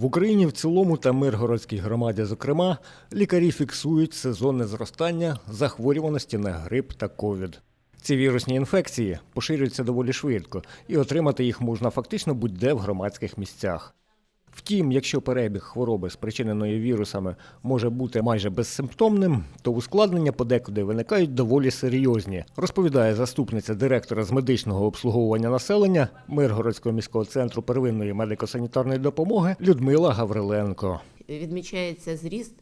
В Україні в цілому та Миргородській громаді, зокрема, лікарі фіксують сезонне зростання захворюваності на грип та ковід. Ці вірусні інфекції поширюються доволі швидко, і отримати їх можна фактично будь-де в громадських місцях. Втім, якщо перебіг хвороби, спричиненої вірусами, може бути майже безсимптомним, то ускладнення подекуди виникають доволі серйозні, розповідає заступниця директора з медичного обслуговування населення Миргородського міського центру первинної медико-санітарної допомоги Людмила Гавриленко. Відмічається зріст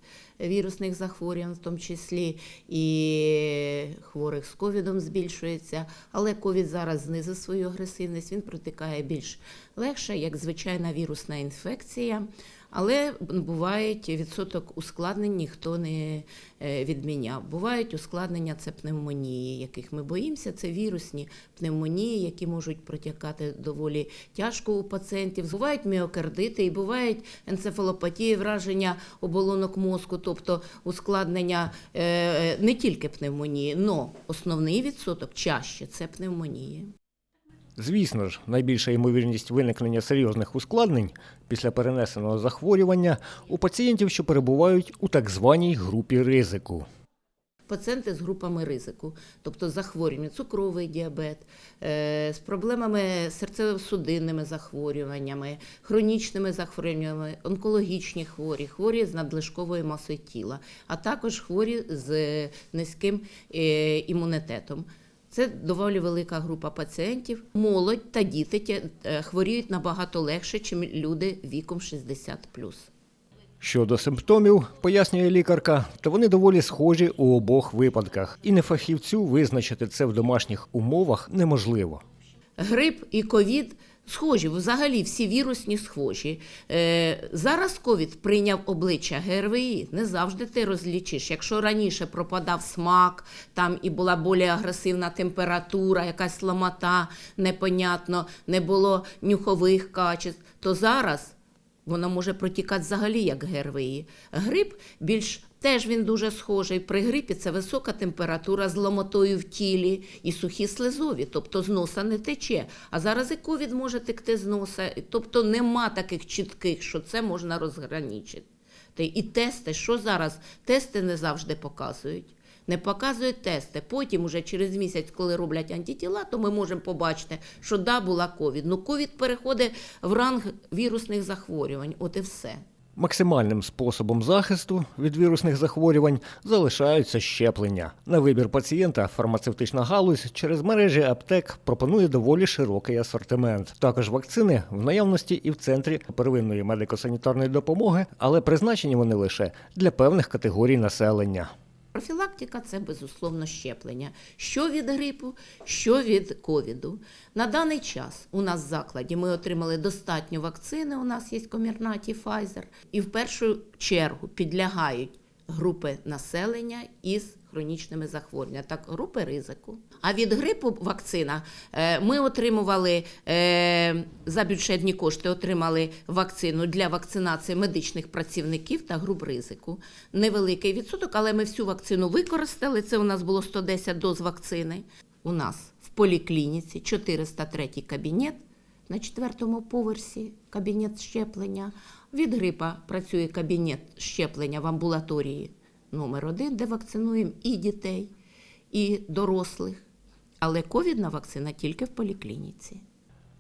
вірусних захворювань, в тому числі і хворих з ковідом збільшується. Але ковід зараз знизив свою агресивність, він протикає більш легше, як звичайна вірусна інфекція. Але бувають відсоток ускладнень, ніхто не е, відміняв. Бувають ускладнення це пневмонії, яких ми боїмося. Це вірусні пневмонії, які можуть протікати доволі тяжко у пацієнтів. Бувають міокардити і бувають енцефалопатії, враження оболонок мозку, тобто ускладнення е, не тільки пневмонії, але основний відсоток чаще це пневмонії. Звісно ж, найбільша ймовірність виникнення серйозних ускладнень після перенесеного захворювання у пацієнтів, що перебувають у так званій групі ризику. Пацієнти з групами ризику, тобто захворювання, цукровий діабет, е, з проблемами серцево-судинними захворюваннями, хронічними захворюваннями, онкологічні хворі, хворі з надлишковою масою тіла, а також хворі з низьким е, імунітетом. Це доволі велика група пацієнтів. Молодь та діти е, хворіють набагато легше, ніж люди віком 60 Щодо симптомів, пояснює лікарка, то вони доволі схожі у обох випадках, і нефахівцю визначити це в домашніх умовах неможливо. Грип і ковід схожі, взагалі всі вірусні схожі. Е, зараз ковід прийняв обличчя ГРВІ. Не завжди ти розлічиш. Якщо раніше пропадав смак, там і була більш агресивна температура, якась ломота, непонятно, не було нюхових качеств, то зараз. Воно може протікати взагалі як ГРВІ. Грип більш теж він дуже схожий. При грипі це висока температура з ломотою в тілі і сухі слизові, тобто з носа не тече. А зараз і ковід може текти з носа. Тобто нема таких чітких, що це можна й І тести, що зараз? Тести не завжди показують. Не показують тести. Потім, уже через місяць, коли роблять антитіла, то ми можемо побачити, що да, була ковід. Ну, ковід переходить в ранг вірусних захворювань. От і все. Максимальним способом захисту від вірусних захворювань залишаються щеплення. На вибір пацієнта фармацевтична галузь через мережі аптек пропонує доволі широкий асортимент. Також вакцини в наявності і в центрі первинної медико-санітарної допомоги, але призначені вони лише для певних категорій населення. Профілактика це безусловно щеплення. Що від грипу, що від ковіду. На даний час у нас в закладі ми отримали достатньо вакцини. У нас є комірнаті Pfizer, і в першу чергу підлягають групи населення із хронічними захворюваннями, так групи ризику. А від грипу вакцина е, ми отримували е, за бюджетні кошти, отримали вакцину для вакцинації медичних працівників та груп ризику. Невеликий відсоток, але ми всю вакцину використали. Це у нас було 110 доз вакцини. У нас в поліклініці 403 кабінет. На четвертому поверсі кабінет щеплення. Від грипа працює кабінет щеплення в амбулаторії номер один, де вакцинуємо і дітей, і дорослих. Але ковідна вакцина тільки в поліклініці.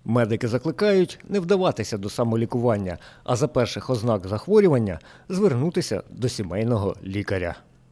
Медики закликають не вдаватися до самолікування, а за перших ознак захворювання звернутися до сімейного лікаря.